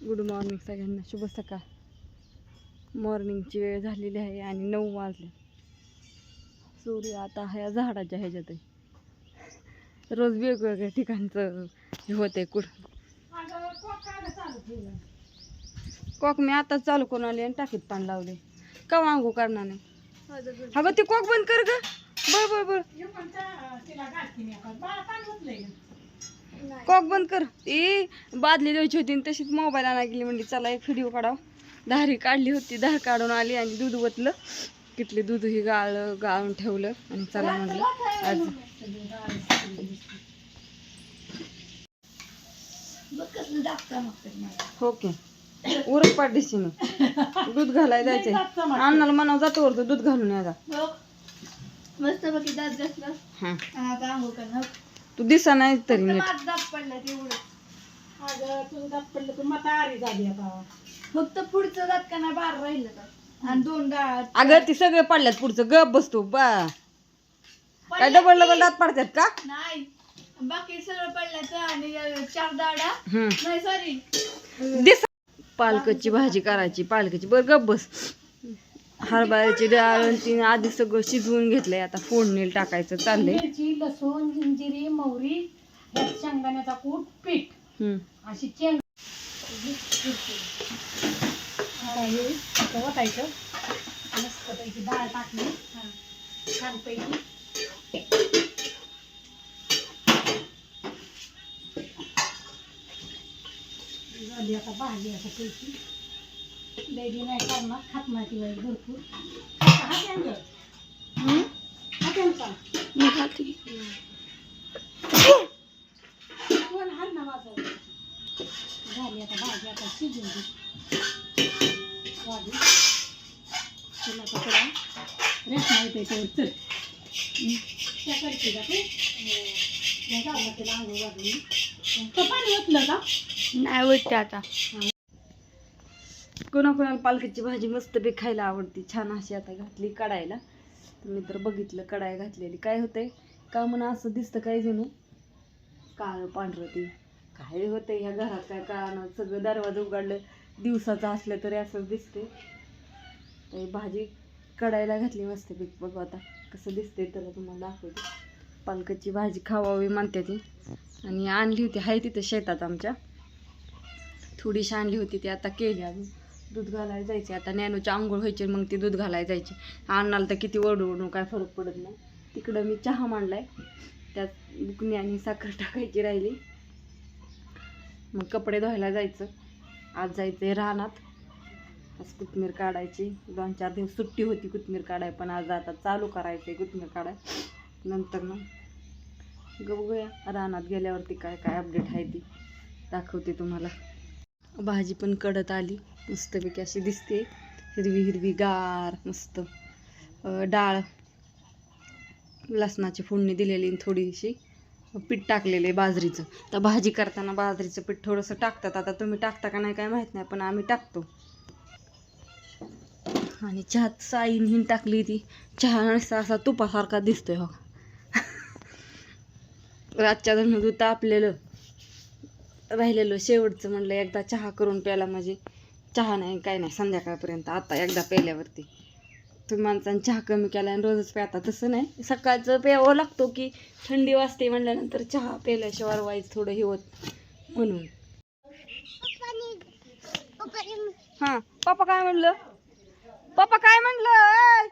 Good morning सगळ्यांना. शुभ सकाळ. मॉर्निंगची वेळ झालेली आहे आणि नऊ वाजले. सूर्य आता ह्या झाडाच्या ह्याच्यात आहे रोज वेगवेगळ्या ठिकाणचं हे होते कुठ. कॉक मी आताच चालू करून आली आणि टाकीत पाणी लावले. का वांगू करणार नाही? अगं ती कॉक बंद कर ग. बर बर बर. कॉक बंद कर. ती बादली द्यायची होती आणि तशीच मोबाईल आणा गेली म्हणजे चला एक व्हिडिओ काढाव. धारी काढली होती धार काढून आली आणि दूध ओतलं. किटली दूध ही गाळ गाळून ठेवलं आणि चला म्हणलं आज हो की उरक पाठीशीने दूध घालाय जायचंय. अण्णाला म्हणावं जातो वरतो दूध घालून जा. मस्त हा. आता तू दिसा नाही तरी नीट. माझ दात पडला तेवढं फक्त पुढचं दात का नाही बार राहिलं का आणि दोन दात अगं ती सगळे पडल्यात पुढचं. गप बसतो बा. काय डबल डबल दात पडतात का? नाही. बाकी सगळं पडल्याचं आणि चार दाडा. हम्म. नाही सॉरी दिस पालकाची भाजी करायची पालकाची. बरं गप बस. हरभऱ्याची डाळ आणि तिने आधी सगळं शिजवून घेतलंय. आता फोडणीला टाकायचं चाललंय. मिरची लसूण जिंजिरी मोहरी शेंगदाण्याचा कूट पीठ. अशी चेंग आता हे असं ओतायचं मस्तपैकी डाळ टाकली. छानपैकी झाली आता भाजी असं पैकी. लई नाही करणार खात नाही ती भरपूर. हा? हा मी खाते. ना माझं? झाली आता भाजी आता शिजून वाढली तुला रेशमा येते तेवढं चल त्या करते का तू या जाऊ तिला आंघोळ वाढली तर पाणी ओतलं का? नाही वाटते आता. कोणाकोणाला पालकाची भाजी मस्त बी खायला आवडती. छान अशी आता घातली कडायला तुम्ही तर बघितलं कडाय घातलेली. काय होतंय? का म्हणा असं दिसतं काय जणू काळं पांढरं ते. काय होतंय? ह्या घरात काय कळणार सगळं दरवाजा उघडलं दिवसाचं असलं तरी असं दिसते तर भाजी कडायला घातली मस्त पीक. बघू आता कसं दिसते तर तुम्हाला दाखवते. पालकाची भाजी खावावी म्हणते ती. आणि आणली होती हाय तिथं शेतात आमच्या. थोडीशी आणली होती ती आता केली अजून. दूध घालायला जायचे. आता नॅनोची आंघोळ व्हायची मग ती दूध घालायला जायची. अन्नाला तर किती ओरडू काय फरक पडत नाही. तिकडं मी चहा मांडलाय. त्यात बुकणी आणि साखर टाकायची राहिली. मग कपडे धुवायला जायचं. आज जायचं आहे रानात. आज कोथमीर काढायची. दोन चार दिवस सुट्टी होती कोथमीर काढाय पण आज आता चालू करायचं कोथमीर काढाय. नंतर मग बघूया रानात गेल्यावरती काय काय अपडेट आहे ती दाखवते तुम्हाला. भाजी पण कडत आली. मस्तपैकी अशी दिसते. हिरवी हिरवी गार मस्त. डाळ लसणाची फोडणी दिलेली थोडीशी पीठ टाकलेले बाजरीचं. तर भाजी करताना बाजरीचं पीठ थोडंसं टाकतात. आता तुम्ही टाकता का नाही काय माहीत नाही पण आम्ही टाकतो. आणि चहात साईन हिन टाकली ती. चहा नुसता असा तुपासारखा दिसतोय हो रातच्या धरण दूध तापलेलं राहिलेलं शेवटचं म्हणलं एकदा चहा करून प्यायला म्हणजे चहा नाही काय नाही संध्याकाळपर्यंत आता एकदा प्यायल्यावरती तुम्ही माणसानं चहा कमी केला आणि रोजच प्याता तसं नाही. सकाळचं प्यावं लागतो की थंडी वाजते म्हणल्यानंतर चहा प्यायल्याशिवाय वाईज थोडं हे होत म्हणून. हां पप्पा काय म्हणलं? पप्पा काय म्हणलं?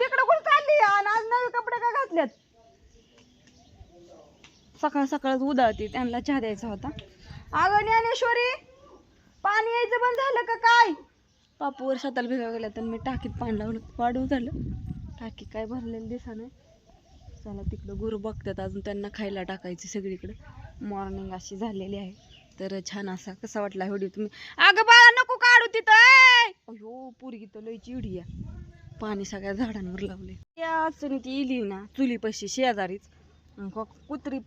तिकडं कुठं चालली? आणि आज नवे कपडे काय घातल्यात? सकाळ सकाळच उदाळती त्यांना चहा द्यायचा होता. अगं ज्ञानेश्वरी! पाणी यायचं बंद झालं का काय? पापूवर शेताला भिगा गेल्या तर मी टाकीत पाणी लावलं वाढू झालं. टाकी काय भरलेलं दिसा नाही. चला तिकडं गुरु बघतात अजून त्यांना खायला टाकायची सगळीकडं. मॉर्निंग अशी झालेली आहे. तर छान असा कसा वाटला व्हिडिओ तुम्ही? अगं बाळा नको काढू तिथं अयो पोरगी तर लय चिडी पाणी सगळ्या झाडांवर लावले या अडचणी ती इली ना चुलीपाशी शेजारीच. कुत्री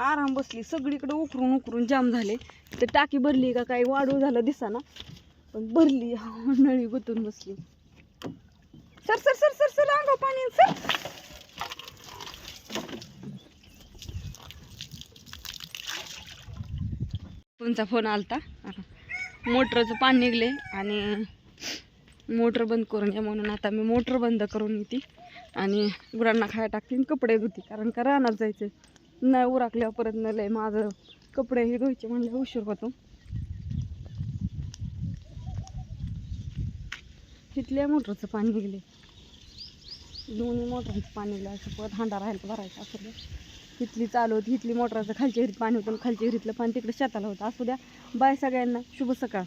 आराम बसली सगळीकडे उकरून उकरून जाम झाले. तर टाकी भरली का काही वाढू झालं दिसाना. पण भरली नळी गुतून बसली. सर सर सर सर सर अंगा पाणी सर. तुमचा फोन आलता. मोटरचं पाणी निघले आणि मोटर बंद करून घ्या म्हणून आता मी मोटर बंद करून येते आणि गुरांना खायला टाकते आणि कपडे धुते कारण का रानात जायचं नाही उराकल्यावर परत न लय माझं कपडे हे धुवायचे म्हणजे उशीर होतो. तिथल्या मोटरचं पाणी निघले दोन्ही मोटरांचं पाणी निघलं असं परत हांडा राहायला भरायचा असं द्या. तिथली चालू होती इथली मोटराचं खालच्या विहिरीत पाणी होतं आणि खालच्या हिरीतलं पाणी तिकडे शेताला होतं. असू द्या. बाय सगळ्यांना. शुभ सकाळ.